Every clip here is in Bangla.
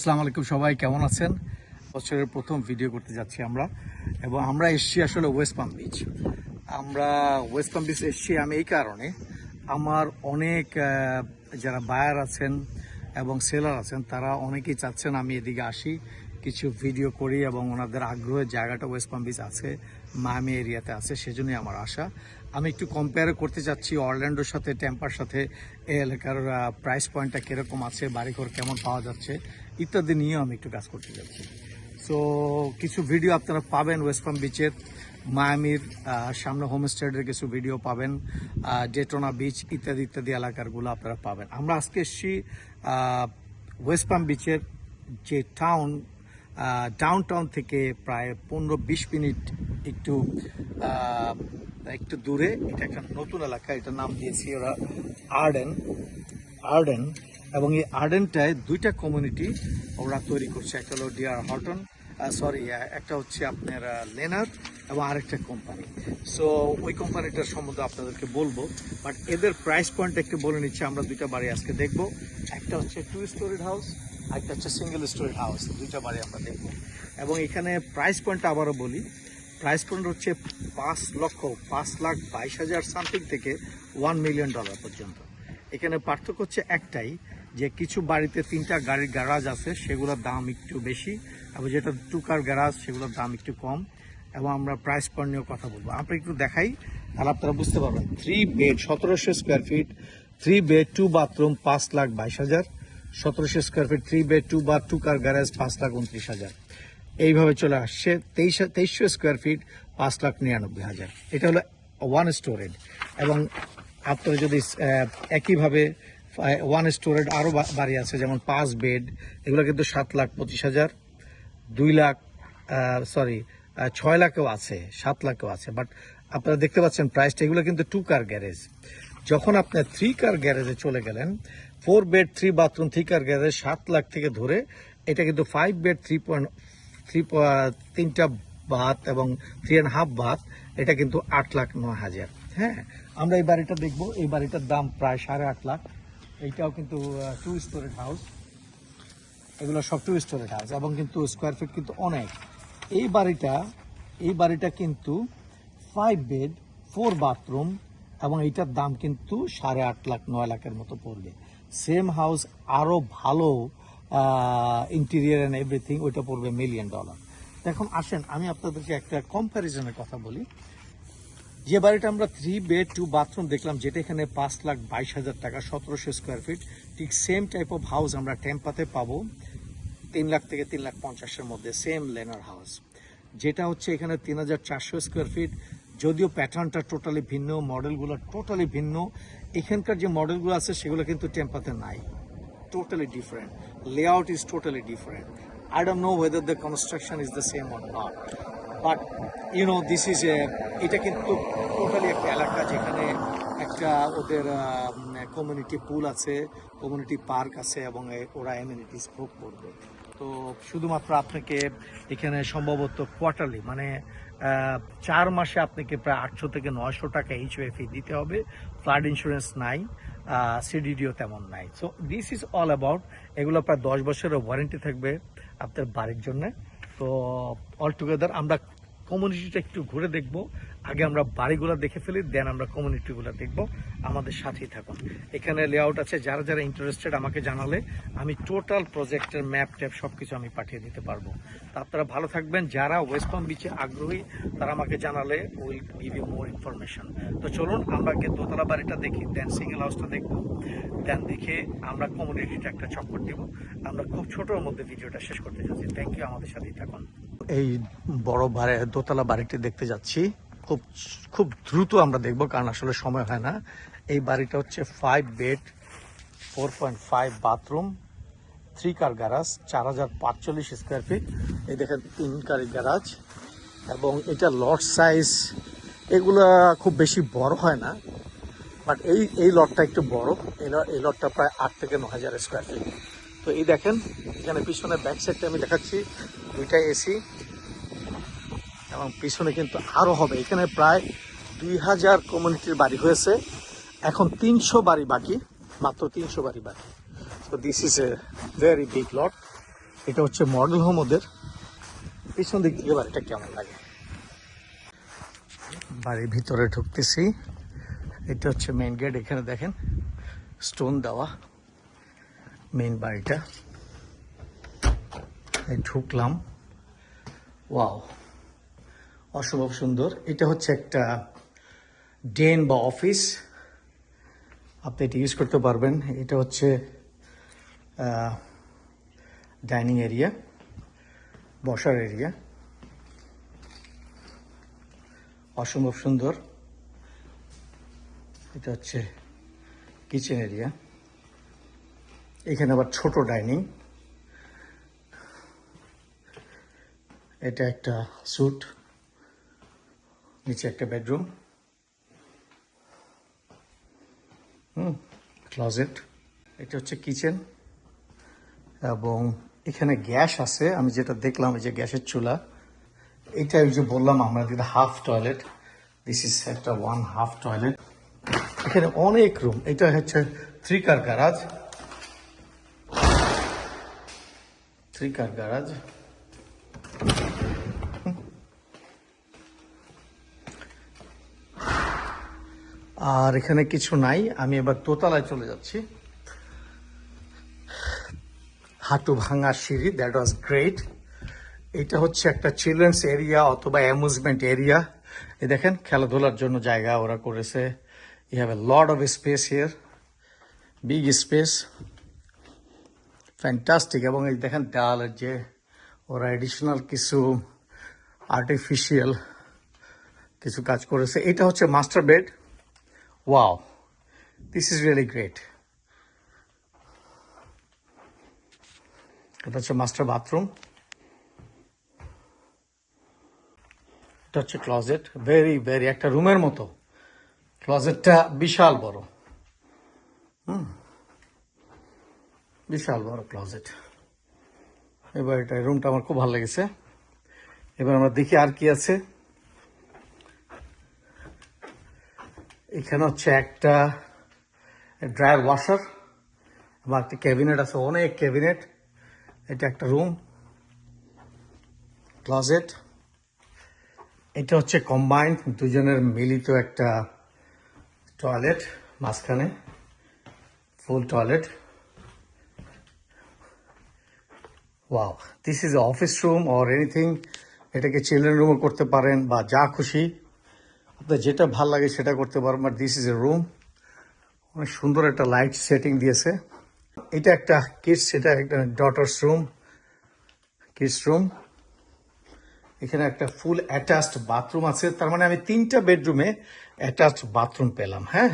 আসসালামু আলাইকুম সবাই, কেমন আছেন? বছরের প্রথম ভিডিও করতে যাচ্ছি আমরা। এবং আমরা এসছি আসলে ওয়েস্ট পাম বিচ আমরা ওয়েস্ট পাম বিচ এসছি আমি এই কারণে। আমার অনেক যারা বায়ার আছেন এবং সেলার আছেন, তারা অনেকেই চাচ্ছেন আমি এদিকে আসি, কিছু ভিডিও করি এবং ওনাদের আগ্রহের জায়গাটা ওয়েস্ট পাম বিচ আছে মায়ামি এরিয়াতে আছে, সেজন্যই আমার আশা। আমি একটু কম্পেয়ার করতে চাচ্ছি অরল্যান্ডোর সাথে টেম্পার সাথে, এই এলাকার প্রাইস পয়েন্টটা কীরকম আছে, বাড়িঘর কেমন পাওয়া যাচ্ছে ইত্যাদি নিয়েও আমি একটু কাজ করতে যাচ্ছি। সো কিছু ভিডিও আপনারা পাবেন ওয়েস্ট পাম বিচের মায়ামির সামনে হোমস্টেডের কিছু ভিডিও পাবেন ডেটোনা বিচ ইত্যাদি ইত্যাদি এলাকারগুলো আপনারা পাবেন। আমরা আজকে এসেছি ওয়েস্ট পাম বিচের যে টাউন ডাউন টাউন থেকে প্রায় পনেরো বিশ মিনিট একটু একটু দূরে। এটা একটা নতুন এলাকা, এটার নাম দিয়েছি ওরা আর্ডেন আর্ডেন এবং এই আর্ডেনটায় দুইটা কমিউনিটি ওরা তৈরি করছে। একটা হলো ডিয়ার হটন সরি একটা হচ্ছে আপনার লেনার এবং আরেকটা কোম্পানি সো ওই কোম্পানিটার সম্বন্ধে আপনাদেরকে বলব বাট এদের প্রাইস পয়েন্ট একটু বলে নিচ্ছে, আমরা দুইটা বাড়ি আজকে দেখব। একটা হচ্ছে টু স্টোরিড হাউস একটা হচ্ছে সিঙ্গেল স্টোরিড হাউস দুইটা বাড়ি আমরা দেখব। এবং এখানে প্রাইস পয়েন্টটা আবারও বলি প্রাইস পয়েন্ট হচ্ছে পাঁচ লক্ষ, পাঁচ লাখ বাইশ হাজার সামথিং থেকে ওয়ান মিলিয়ন ডলার পর্যন্ত। এখানে পার্থক্য হচ্ছে একটাই যে কিছু বাড়িতে তিনটা গাড়ির গ্যারাজ আছে, সেগুলোর দাম একটু বেশি। এবং যেটা টু কার গ্যারাজ সেগুলোর দাম একটু কম। এবং আমরা প্রাইস পয়েন্ট নিয়েও কথা বলব। আমরা একটু দেখাই, তাহলে আপনারা বুঝতে পারবেন। থ্রি বেড সতেরোশো square feet three bed two bathroom পাঁচ লাখ বাইশ হাজার। সতেরোশো square feet three bed two বা টু কার গ্যারেজ পাঁচ লাখ উনত্রিশ হাজার। এইভাবে চলে আসছে। তেইশ তেইশশো স্কোয়ার ফিট পাঁচ লাখ নিরানব্বই হাজার। এটা হলো ওয়ান স্টোরেজ এবং আপনারা যদি একইভাবে ওয়ান স্টোরেজ আরও বাড়ি আছে, যেমন পাঁচ বেড এগুলো কিন্তু সাত লাখ পঁচিশ হাজার। দুই লাখ সরি ছয় লাখেও আছে, সাত লাখেও আছে। বাট আপনারা দেখতে পাচ্ছেন প্রাইসটা এগুলো কিন্তু টু কার গ্যারেজ যখন আপনার থ্রি কার গ্যারেজে চলে গেলেন four bed three bathroom three car garage সাত লাখ থেকে ধরে, এটা কিন্তু five bed three point three তিনটা বাত এবং থ্রি অ্যান্ড হাফ বাত এটা কিন্তু আট লাখ নয় হাজার। হ্যাঁ আমরা এই বাড়িটা দেখব। এই বাড়িটার দাম প্রায় সাড়ে আট লাখ। এইটাও কিন্তু টু স্টোরেজ হাউস এগুলো সব টু স্টোরেজ হাউস এবং কিন্তু স্কোয়ার ফিট কিন্তু অনেক। এই বাড়িটা এই বাড়িটা কিন্তু ফাইভ বেড ফোর বাথরুম এবং এইটার দাম কিন্তু সাড়ে আট লাখ, নয় লাখের মতো পড়বে। সেম হাউস আরও ভালো ইন্টেরিয়ার অ্যান্ড এভরিথিং ওইটা পড়বে মিলিয়ন ডলার এখন আসেন, আমি আপনাদেরকে একটা কম্প্যারিজনের কথা বলি। যে বাড়িটা আমরা থ্রি বেড টু বাথরুম দেখলাম, যেটা এখানে পাঁচ লাখ বাইশ হাজার টাকা, সতেরোশো স্কোয়ার ফিট ঠিক সেম টাইপ অফ হাউস আমরা টেম্পাতে পাবো, তিন লাখ থেকে তিন লাখ পঞ্চাশের মধ্যে সেম লেনার হাউস যেটা হচ্ছে এখানে তিন হাজার চারশো স্কোয়ার ফিট যদিও প্যাটার্নটা টোটালি ভিন্ন মডেলগুলো টোটালি ভিন্ন, এখানকার যে মডেলগুলো আছে সেগুলো কিন্তু টেম্পাতে নাই totally different Layout is totally different I don't know whether the construction is the same or not. You know, this is a এটা কিন্তু টোটালি একটা এলাকা যেখানে একটা ওদের কমিউনিটি পুল আছে কমিউনিটি পার্ক আছে এবং এ- ওরা এমিনিটিস ভোগ করবে। তো শুধুমাত্র আপনাকে এখানে সম্ভবত কোয়ার্টারলি মানে চার মাসে আপনাকে প্রায় আটশো থেকে নয়শো টাকা এইচ ফি দিতে হবে ফ্লাড ইন্স্যুরেন্স নাই সিডিডিও তেমন নাই। So this is all about এগুলো প্রায় দশ বছরের ওয়ারেন্টি থাকবে আপনার বাড়ির জন্য। তো অল টুগেদার আমরা কমিউনিটিটা একটু ঘুরে দেখব। আগে আমরা বাড়িগুলো দেখে ফেলি দেন আমরা কমিউনিটিগুলো দেখব। আমাদের সাথেই থাকুন। এখানে লেআউট আছে, যারা যারা ইন্টারেস্টেড আমাকে জানালে আমি টোটাল প্রজেক্টের ম্যাপ ট্যাপ সব কিছু আমি পাঠিয়ে দিতে পারব। তো আপনারা ভালো থাকবেন। যারা ওয়েস্ট পাম বিচে আগ্রহী, তারা আমাকে জানালে will give you more information তো চলুন, আমরা দোতলা বাড়িটা দেখি দেন সিঙ্গেল হাউসটা দেখব। দেন দেখে আমরা কমিউনিটিটা একটা চক্কর দিব। আমরা খুব ছোটোর মধ্যে ভিডিওটা শেষ করতে যাচ্ছি। থ্যাংক ইউ আমাদের সাথেই থাকুন। এই বড় বাড়ি দোতলা বাড়িটি দেখতে যাচ্ছি। খুব খুব দ্রুত আমরা দেখব, কারণ আসলে সময় হয় না। এই বাড়িটা হচ্ছে five bed four point five bathroom three car garage চার হাজার পাঁচচল্লিশ স্কোয়ার ফিট এই দেখেন, তিন কার গ্যারাজ এবং এটা লট সাইজ এগুলা খুব বেশি বড় হয় না। বাট এই এই লটটা একটু বড়। এই লটটা প্রায় আট থেকে ন হাজার স্কোয়ার ফিট তো এই দেখেন, এখানে পিছনে ব্যাক সাইডটা আমি দেখাচ্ছি। দুইটা এসি এবং পিছনে কিন্তু আরও হবে। এখানে প্রায় দুই হাজার কমিউনিটির বাড়ি হয়েছে। এখন তিনশো বাড়ি বাকি, মাত্র তিনশো বাড়ি বাকি। তো this is a very big lot এটা হচ্ছে মডেল হোম ওদের। পিছন দিক থেকে বাড়িটা কেমন লাগে? বাড়ির ভিতরে ঢুকতেছি। এটা হচ্ছে মেন গেট এখানে দেখেন স্টোন দেওয়া মেন বাড়িটা। এই ঢুকলাম। ওয়াও, অসম্ভব সুন্দর। এটা হচ্ছে একটা ডেন বা অফিস। আপনি এটা ইউজ করতে পারবেন। এটা হচ্ছে ডাইনিং এরিয়া, বসার এরিয়া। অসম্ভব সুন্দর। এটা হচ্ছে কিচেন এরিয়া এখানে আবার ছোট ডাইনিং। এটা একটা স্যুট নিচে একটা বেডরুম হুম ক্লজেট এটা হচ্ছে কিচেন এবং এখানে গ্যাস আছে, আমি যেটা দেখলাম এই যে গ্যাসের চুলা, এটা ওই যে বললাম আমরা যেটা হাফ টয়লেট দিস ইজ একটা ওয়ান হাফ টয়লেট এখানে অনেক রুম এটা হচ্ছে three car garage three car garage আর এখানে কিছু নাই, আমি এবার দোতলায় চলে যাচ্ছি। হাঁটু ভাঙা সিঁড়ি দ্যাট ওয়াজ গ্রেট এটা হচ্ছে একটা চিলড্রেন্স এরিয়া অথবা অ্যামুজমেন্ট এরিয়া এই দেখেন, খেলাধুলার জন্য জায়গা ওরা করেছে। You have a lot of space here big space fantastic এবং এই দেখেন দেওয়ালের যে ওরা এডিশনাল কিছু আর্টিফিশিয়াল কিছু কাজ করেছে। এটা হচ্ছে master bed wow this is really great এটা হচ্ছে মাস্টার বাথরুম এটা হচ্ছে ক্লজেট ভেরি ভেরি একটা রুমের মতো। ক্লজেটটা বিশাল বড়। হুম, বিশাল বড় ক্লজেট এবার এটা রুমটা আমার খুব ভালো লেগেছে। এবার আমরা দেখি আর কি আছে। এখানে হচ্ছে একটা ড্রায়ার ওয়াশার বা একটা ক্যাবিনেট আছে, অনেক ক্যাবিনেট এটা একটা রুম ক্লজেট এটা হচ্ছে কম্বাইন্ড দুজনের মিলিত একটা টয়লেট মাঝখানে full toilet wow this is office room or anything এটাকে চিলড্রেন রুমও করতে পারেন বা যা খুশি। আপনার যেটা ভালো লাগে সেটা করতে পারবেন but this is a room অনেক সুন্দর একটা লাইট সেটিং দিয়েছে। এটা একটা কিডস এটা একটা ডটার্স রুম কিডস রুম এখানে একটা ফুল অ্যাটাচড বাথরুম আছে। তার মানে আমি তিনটা বেডরুমে অ্যাটাচড বাথরুম পেলাম হ্যাঁ?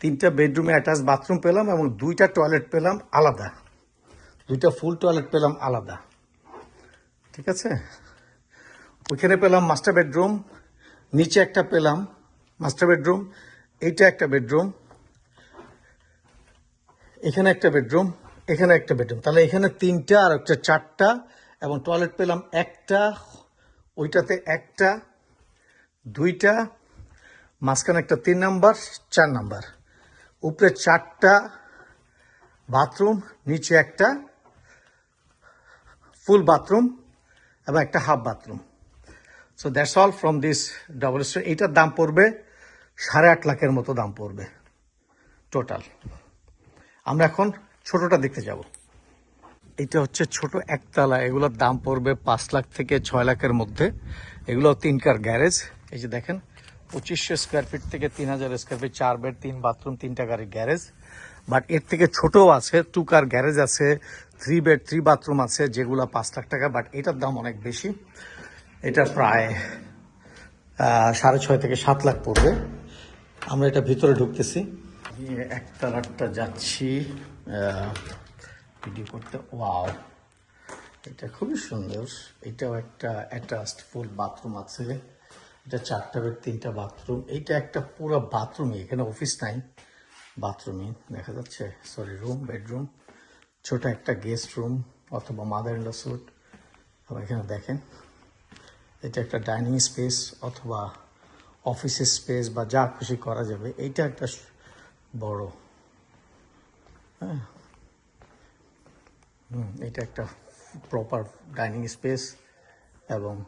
তিনটা বেডরুমে অ্যাটাচ বাথরুম পেলাম এবং দুইটা টয়লেট পেলাম, আলাদা। দুইটা ফুল টয়লেট পেলাম আলাদা। ঠিক আছে? ওইখানে পেলাম মাস্টার বেডরুম নিচে একটা পেলাম মাস্টার বেডরুম এইটা একটা বেডরুম এখানে একটা বেডরুম এখানে একটা বেডরুম তাহলে এখানে তিনটা আর একটা চারটা এবং টয়লেট পেলাম একটা, ওইটাতে একটা, দুইটা, মাঝখানে একটা তিন নাম্বার, চার নাম্বার। উপরে চারটা বাথরুম নিচে একটা ফুল বাথরুম এবং একটা half bathroom. So that's all from this double storey এইটার দাম পড়বে সাড়ে আট লাখের মতো দাম পড়বে টোটাল আমরা এখন ছোটটা দেখতে যাব। এটা হচ্ছে ছোট একতলা। এগুলোর দাম পড়বে পাঁচ লাখ থেকে ছয় লাখের মধ্যে। এগুলো তিন কার গ্যারেজ। এই যে দেখেন পঁচিশশো স্কোয়ার ফিট থেকে তিন হাজার স্কোয়ার ফিট চার বেড তিন বাথরুম তিনটা গাড়ির গ্যারেজ বাট এর থেকে ছোটও আছে টু কার গ্যারেজ আছে থ্রি বেড থ্রি বাথরুম আছে, যেগুলো পাঁচ লাখ টাকা বাট এটার দাম অনেক বেশি। এটা প্রায় সাড়ে ছয় থেকে সাত লাখ পড়বে। আমরা এটা ভিতরে ঢুকতেছি। একতলাটা যাচ্ছি ভিডিও করতে। ওয়াও এটা খুবই সুন্দর। এটাও একটা অ্যাটাচড ফুল বাথরুম আছে। এটা চারটা বেড, তিনটা বাথরুম। এইটা একটা পুরো বাথরুমই, এখানে অফিস নাই। বাথরুমই দেখা যাচ্ছে, সরি, রুম, বেডরুম। ছোট একটা গেস্ট রুম অথবা মাদার ইন স্যুট। আবার এখানে দেখেন, এটা একটা ডাইনিং স্পেস অথবা অফিসের স্পেস বা যা খুশি করা যাবে। এইটা একটা বড়। হ্যাঁ। হুম, এটা একটা প্রপার ডাইনিং স্পেস এবং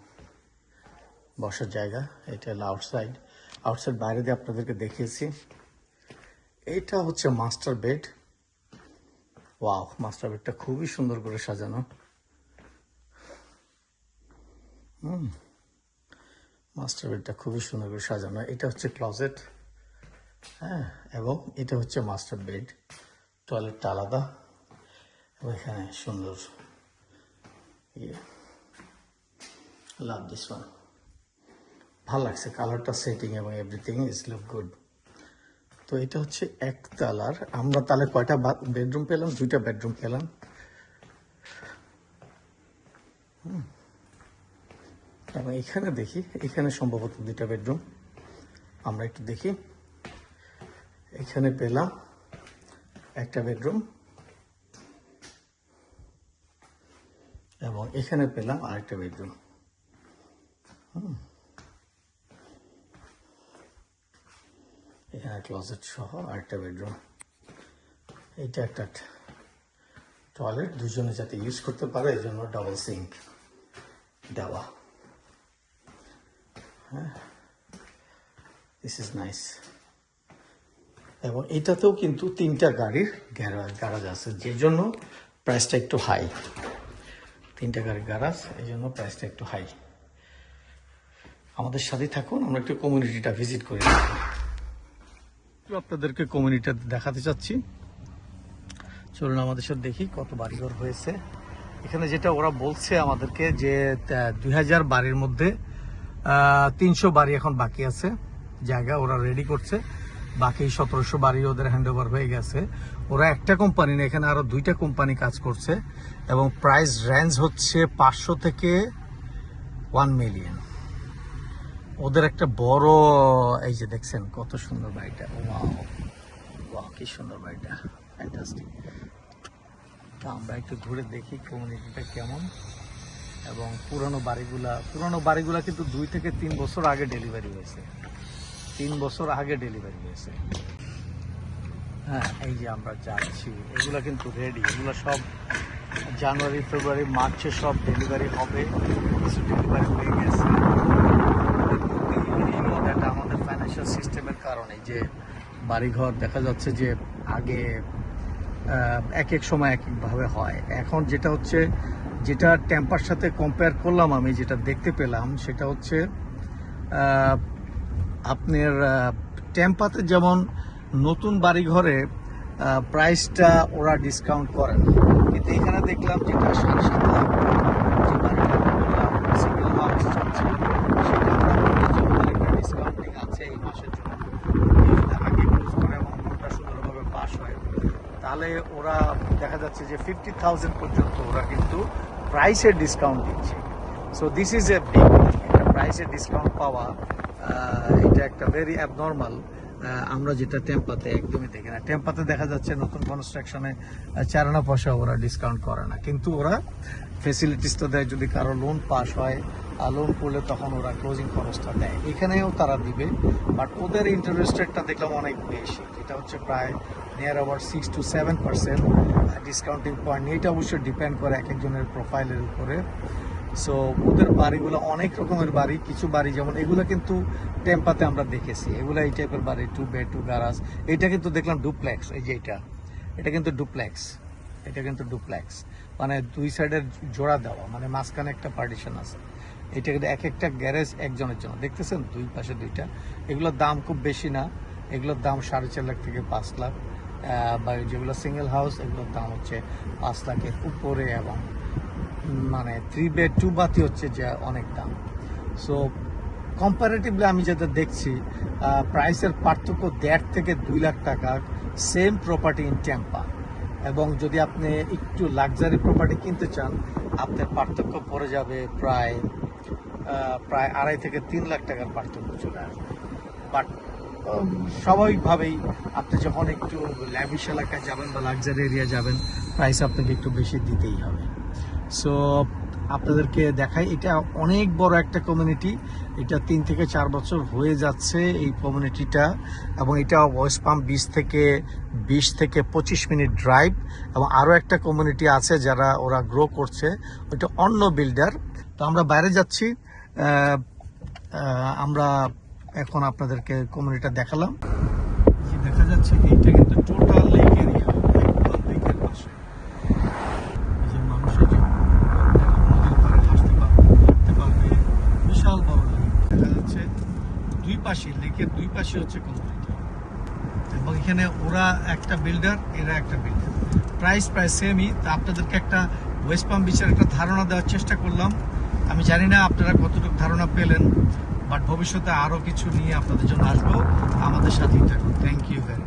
বসার জায়গা, এটা হলো আউটসাইড আউটসাইড বাইরে দিয়ে আপনাদেরকে দেখিয়েছি। এটা হচ্ছে মাস্টার বেড ওয়াও মাস্টার বেডটা খুবই সুন্দর করে সাজানো। হুম মাস্টার বেডটা খুবই সুন্দর করে সাজানো। এটা হচ্ছে ক্লজেট হ্যাঁ এবং এটা হচ্ছে মাস্টার বেড টয়লেটটা আলাদা। এবং এখানে সুন্দর ইয়ে। লাভ দিস ওয়ান ভালো লাগছে কালারটা সেটিং এবং এভরিথিং ইজ লুক গুড তো এটা হচ্ছে একতলার আমরা তাহলে কয়টা বেডরুম পেলাম? দুইটা বেডরুম পেলাম। হুম। এবং এখানে দেখি, এখানে সম্ভবত দুইটা বেডরুম আমরা একটু দেখি। এখানে পেলাম একটা বেডরুম এবং এখানে পেলাম আরেকটা বেডরুম এখানে ক্লোজেট সহ আরেকটা বেডরুম এটা একটা টয়লেট দুজনে যাতে ইউজ করতে পারে, এই জন্য ডাবল সিঙ্ক দেওয়া। হ্যাঁ? দিস ইজ নাইস এবং এটাতেও কিন্তু তিনটা গাড়ির গ্যারাজ গ্যারাজ আছে, যে জন্য প্রাইসটা একটু হাই তিনটা গাড়ির গ্যারাজ এই জন্য প্রাইসটা একটু হাই আমাদের সাথে থাকুন, আমরা একটু কমিউনিটিটা ভিজিট করে দেখি একটু আপনাদেরকে কমিউনিটি দেখাতে চাচ্ছি। চলুন আমাদের সাথে দেখি কত বাড়িঘর হয়েছে। এখানে যেটা ওরা বলছে আমাদেরকে যে দুই হাজার বাড়ির মধ্যে তিনশো বাড়ি এখন বাকি আছে। জায়গা ওরা রেডি করছে। বাকি সতেরোশো বাড়ি ওদের হ্যান্ড ওভার হয়ে গেছে। ওরা একটা কোম্পানি না এখানে আরও দুইটা কোম্পানি কাজ করছে এবং প্রাইস রেঞ্জ হচ্ছে পাঁচশো থেকে ওয়ান মিলিয়ন ওদের একটা বড়, এই যে দেখছেন কত সুন্দর বাড়িটা। কি সুন্দর বাড়িটা। আমরা একটু ঘুরে দেখি কমিউনিটিটা কেমন। এবং পুরনো বাড়িগুলা পুরনো বাড়িগুলা কিন্তু দুই থেকে তিন বছর আগে ডেলিভারি হয়েছে। তিন বছর আগে ডেলিভারি হয়েছে। হ্যাঁ এই যে আমরা যাচ্ছি, এগুলা কিন্তু রেডি এগুলো সব জানুয়ারি ফেব্রুয়ারি মার্চে সব ডেলিভারি হবে। কিছু ডেলিভারি হয়ে গেছে এটা আমাদের ফাইন্যান্সিয়াল সিস্টেমের কারণে যে বাড়িঘর দেখা যাচ্ছে যে আগে এক এক সময় এক একভাবে হয়। এখন যেটা হচ্ছে, যেটা টেম্পার সাথে কম্পেয়ার করলাম আমি, যেটা দেখতে পেলাম, সেটা হচ্ছে আপনার টেম্পাতে যেমন নতুন বাড়িঘরে প্রাইসটা ওরা ডিসকাউন্ট করে না। কিন্তু এখানে দেখলাম যেটা সাড়ে সাত লাখ যে বাড়িটা সিঙ্গেল হাউস চলছে সেটা একটা ডিসকাউন্টিং আছে এই মাসের জন্য যদি আগে ক্লোজ করে এবং কোনটা সুন্দরভাবে পাস হয় তাহলে ওরা দেখা যাচ্ছে যে ফিফটি থাউজেন্ড পর্যন্ত ওরা কিন্তু প্রাইসের ডিসকাউন্ট দিচ্ছে। So this is a big এটা প্রাইসের ডিসকাউন্ট পাওয়া এটা একটা ভেরি অ্যাবনর্মাল আমরা যেটা টেম্পাতে একদমই দেখি না। টেম্পাতে দেখা যাচ্ছে নতুন কনস্ট্রাকশনে চার চারানা পয়সা ওরা ডিসকাউন্ট করে না। কিন্তু ওরা ফেসিলিটিস তো দেয়, যদি কারও লোন পাস হয় আর লোন করলে তখন ওরা ক্লোজিং খরচটা দেয়। এখানেও তারা দিবে বাট ওদের ইন্টারেস্ট রেটটা দেখলাম অনেক বেশি। যেটা হচ্ছে প্রায় near about six to seven percent discounting point এটা অবশ্যই ডিপেন্ড করে এক একজনের প্রোফাইলের উপরে। সো ওদের বাড়িগুলো অনেক রকমের বাড়ি। কিছু বাড়ি যেমন এগুলো কিন্তু টেম্পাতে আমরা দেখেছি। এগুলো এই টাইপের বাড়ি। টু বেড টু গারাজ এটা কিন্তু দেখলাম ডুপ্লেক্স এই যে এটা। এটা কিন্তু ডুপ্লেক্স এটা কিন্তু ডুপ্লেক্স মানে দুই সাইডের জোড়া দেওয়া। মানে মাঝখানে একটা পার্টিশন আছে। এটা কিন্তু এক একটা গ্যারেজ একজনের জন্য। দেখতেছেন? দুই পাশে দুইটা। এগুলোর দাম খুব বেশি না। এগুলোর দাম সাড়ে চার লাখ থেকে পাঁচ লাখ। বা যেগুলো সিঙ্গেল হাউস এগুলোর দাম হচ্ছে পাঁচ লাখের উপরে এবং মানে থ্রি বেড টু বাতি হচ্ছে যে অনেক দাম। সো কম্পারেটিভলি আমি যেটা দেখছি প্রাইসের পার্থক্য দেড় থেকে দুই লাখ টাকা সেম প্রপার্টি ইন টেম্পা এবং যদি আপনি একটু লাক্সারি প্রপার্টি কিনতে চান, আপনার পার্থক্য পড়ে যাবে প্রায় প্রায় আড়াই থেকে তিন লাখ টাকার পার্থক্য চলে আসবে। বাট স্বাভাবিকভাবেই আপনি যখন একটু ল্যাভিশ এলাকায় যাবেন বা লাক্সারি এরিয়া যাবেন প্রাইস আপনাকে একটু বেশি দিতেই হবে। সো আপনাদেরকে দেখাই, এটা অনেক বড় একটা কমিউনিটি এটা তিন থেকে চার বছর হয়ে যাচ্ছে এই কমিউনিটিটা এবং এটা ওয়েস্ট পাম্প বিশ থেকে বিশ থেকে পঁচিশ মিনিট ড্রাইভ এবং আরও একটা কমিউনিটি আছে যারা ওরা গ্রো করছে, ওইটা অন্য বিল্ডার তো আমরা বাইরে যাচ্ছি আমরা এখন আপনাদেরকে কমিউনিটিটা দেখালাম। দেখা যাচ্ছে কি, এটা কিন্তু টোটাল লেক এরিয়া লেকের পাশে। দেখা যাচ্ছে দুই পাশে লেকের দুই পাশে হচ্ছে কমিউনিটি এবং এখানে ওরা একটা বিল্ডার এরা একটা বিল্ডার প্রায় সেমই তা আপনাদেরকে একটা ওয়েস্ট পাম বিচের একটা ধারণা দেওয়ার চেষ্টা করলাম। আমি জানি না আপনারা কতটুকু ধারণা পেলেন। বাট ভবিষ্যতে আরও কিছু নিয়ে আপনাদের জন্য আসব। আমাদের সাথে ইন্টারভিউ থ্যাংক ইউ ভেরি